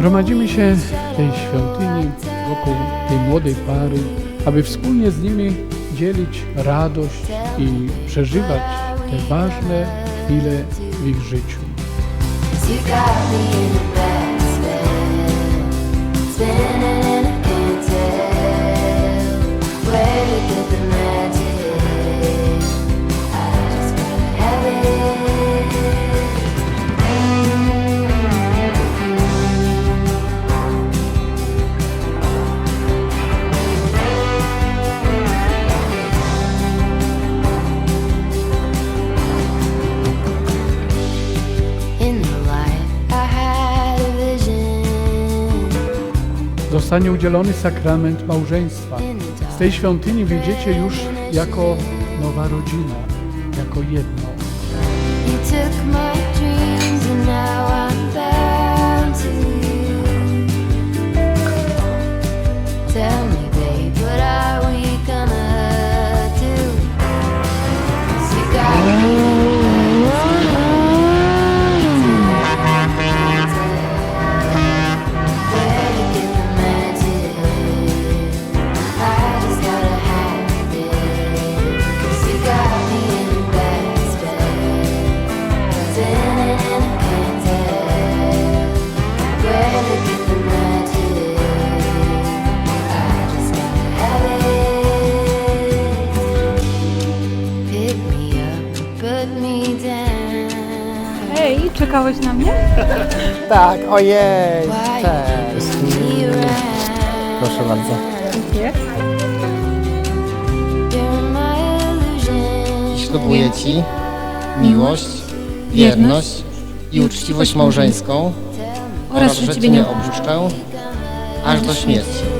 Gromadzimy się w tej świątyni wokół tej młodej pary, aby wspólnie z nimi dzielić radość i przeżywać te ważne chwile w ich życiu. Spinning Zostanie udzielony sakrament małżeństwa. Z tej świątyni wyjdziecie już jako nowa rodzina, jako jedno. Czekałeś na mnie? Tak, ojej, cześć. Proszę bardzo. Dziękuję. Ślubuję Ci miłość, wierność i uczciwość małżeńską oraz, że Cię nie opuszczę aż do śmierci.